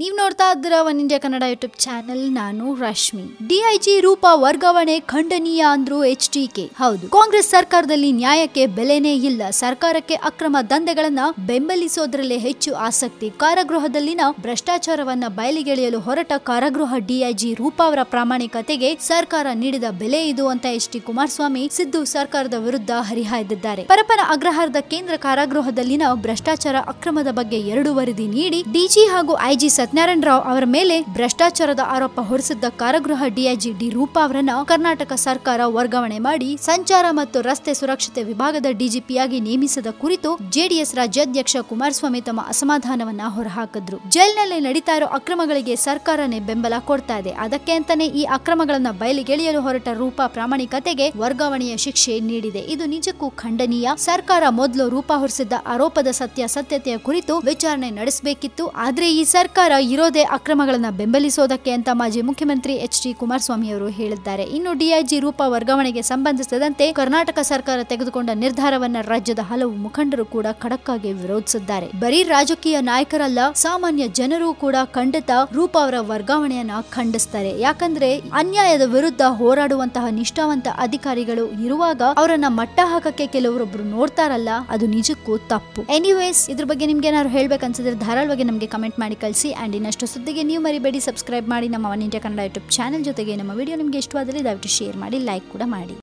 ನೀವ್ ನೋಡ್ತಾ ಇದ್ದೀರಾ One India Kannada YouTube channel, ನಾನು ರಶ್ಮಿ. ಡಿಐಜಿ ರೂಪ ವರ್ಗಾವಣೆ ಖಂಡನೀಯ ಅಂದ್ರು ಎಚ್ ಡಿ ಕೆ. ಹೌದು. ಕಾಂಗ್ರೆಸ್ ಸರ್ಕಾರದಲ್ಲಿ ನ್ಯಾಯಕ್ಕೆ ಬೆಲೆನೇ ಇಲ್ಲ. ಸರ್ಕಾರಕ್ಕೆ ಅಕ್ರಮ ದಂಧೆಗಳನ್ನ ಬೆಂಬಲಿಸೋದ್ರಲ್ಲೇ ಹೆಚ್ಚು ಆಸಕ್ತಿ. ಕಾರಾಗೃಹದಲ್ಲಿನ ಭ್ರಷ್ಟಾಚಾರವನ್ನ ಬಯಲಿಗೆಳೆಯಲು ಹೊರಟ ಕಾರಾಗೃಹ ಡಿಐಜಿ ರೂಪಾ ಅವರ ಪ್ರಾಮಾಣಿಕತೆಗೆ ಸರ್ಕಾರ ನೀಡಿದ ಬೆಲೆ ಇದು ಅಂತ ಎಚ್ ಡಿ ಕುಮಾರಸ್ವಾಮಿ ಸಿದ್ದು ಸರ್ಕಾರದ ವಿರುದ್ಧ ಹರಿಹಾಯ್ದಿದ್ದಾರೆ. ಪರಪನ ಅಗ್ರಹಾರದ ಕೇಂದ್ರ ಕಾರಾಗೃಹದಲ್ಲಿನ ಭ್ರಷ್ಟಾಚಾರ ಅಕ್ರಮದ ಬಗ್ಗೆ ಎರಡು ವರದಿ ನೀಡಿ ಡಿಜಿ ಹಾಗೂ ಐಜಿ ಸತ್ಯನಾರಾಯಣ ಅವರ ಮೇಲೆ ಭ್ರಷ್ಟಾಚಾರದ ಆರೋಪ ಹೊರಿಸಿದ್ದ ಕಾರಾಗೃಹ ಡಿಐಜಿ ಡಿ ರೂಪಾ ಅವರನ್ನ ಕರ್ನಾಟಕ ಸರ್ಕಾರ ವರ್ಗಾವಣೆ ಮಾಡಿ ಸಂಚಾರ ಮತ್ತು ರಸ್ತೆ ಸುರಕ್ಷತೆ ವಿಭಾಗದ ಡಿಜಿಪಿಯಾಗಿ ನೇಮಿಸಿದ ಕುರಿತು ಜೆಡಿಎಸ್ ರಾಜ್ಯಾಧ್ಯಕ್ಷ ಕುಮಾರಸ್ವಾಮಿ ತಮ್ಮ ಅಸಮಾಧಾನವನ್ನ ಹೊರಹಾಕಿದ್ರು. ಜೈಲಿನಲ್ಲಿ ನಡೀತಾ ಇರೋ ಅಕ್ರಮಗಳಿಗೆ ಸರ್ಕಾರನೇ ಬೆಂಬಲ ಕೊಡ್ತಾ ಇದೆ. ಅದಕ್ಕೆ ಅಂತಾನೆ ಈ ಅಕ್ರಮಗಳನ್ನ ಬಯಲಿಗೆಳೆಯಲು ಹೊರಟ ರೂಪಾ ಪ್ರಾಮಾಣಿಕತೆಗೆ ವರ್ಗಾವಣೆಯ ಶಿಕ್ಷೆ ನೀಡಿದೆ. ಇದು ನಿಜಕ್ಕೂ ಖಂಡನೀಯ. ಸರ್ಕಾರ ಮೊದಲು ರೂಪಾ ಹೊರಿಸಿದ್ದ ಆರೋಪದ ಸತ್ಯಾಸತ್ಯತೆಯ ಕುರಿತು ವಿಚಾರಣೆ ನಡೆಸಬೇಕಿತ್ತು. ಆದ್ರೆ ಈ ಸರ್ಕಾರ ಇರೋದೇ ಅಕ್ರಮಗಳನ್ನು ಬೆಂಬಲಿಸೋದಕ್ಕೆ ಅಂತ ಮಾಜಿ ಮುಖ್ಯಮಂತ್ರಿ ಎಚ್ ಡಿ ಕುಮಾರಸ್ವಾಮಿ ಅವರು ಹೇಳಿದ್ದಾರೆ. ಇನ್ನು ಡಿಐಜಿ ರೂಪ ವರ್ಗಾವಣೆಗೆ ಸಂಬಂಧಿಸಿದಂತೆ ಕರ್ನಾಟಕ ಸರ್ಕಾರ ತೆಗೆದುಕೊಂಡ ನಿರ್ಧಾರವನ್ನ ರಾಜ್ಯದ ಹಲವು ಮುಖಂಡರು ಕೂಡ ಖಡಕ್ಕಾಗಿ ವಿರೋಧಿಸಿದ್ದಾರೆ. ಬರೀ ರಾಜಕೀಯ ನಾಯಕರಲ್ಲ, ಸಾಮಾನ್ಯ ಜನರು ಕೂಡ ಖಂಡಿತ ರೂಪ ಅವರ ವರ್ಗಾವಣೆಯನ್ನ ಖಂಡಿಸ್ತಾರೆ. ಯಾಕಂದ್ರೆ ಅನ್ಯಾಯದ ವಿರುದ್ಧ ಹೋರಾಡುವಂತಹ ನಿಷ್ಠಾವಂತ ಅಧಿಕಾರಿಗಳು ಇರುವಾಗ ಅವರನ್ನ ಮಟ್ಟ ಹಾಕಕ್ಕೆ ಕೆಲವರೊಬ್ರು ನೋಡ್ತಾರಲ್ಲ, ಅದು ನಿಜಕ್ಕೂ ತಪ್ಪು. ಎನಿವೇಸ್ ಇದ್ರ ಬಗ್ಗೆ ನಿಮ್ಗೆ ಏನಾದ್ರು ಹೇಳ್ಬೇಕನ್ಸಿದ್ರೆ ಧಾರಾಳವಾಗಿ ನಮಗೆ ಕಮೆಂಟ್ ಮಾಡಿ ಕಳಿಸಿ ಅಂಡ್ ಇನ್ನಷ್ಟು ಸುದ್ದಿಗೆ ನೀವು ಮರಿಬೇಡಿ ಸಬ್ಸ್ಕ್ರೈಬ್ ಮಾಡಿ ನಮ್ಮ One India Kannada YouTube channel ಜೊತೆಗೆ ನಮ್ಮ ವಿಡಿಯೋ ನಿಮಗೆ ಇಷ್ಟವಾದಲ್ಲಿ ದಯವಿಟ್ಟು ಶೇರ್ ಮಾಡಿ ಲೈಕ್ ಕೂಡ ಮಾಡಿ.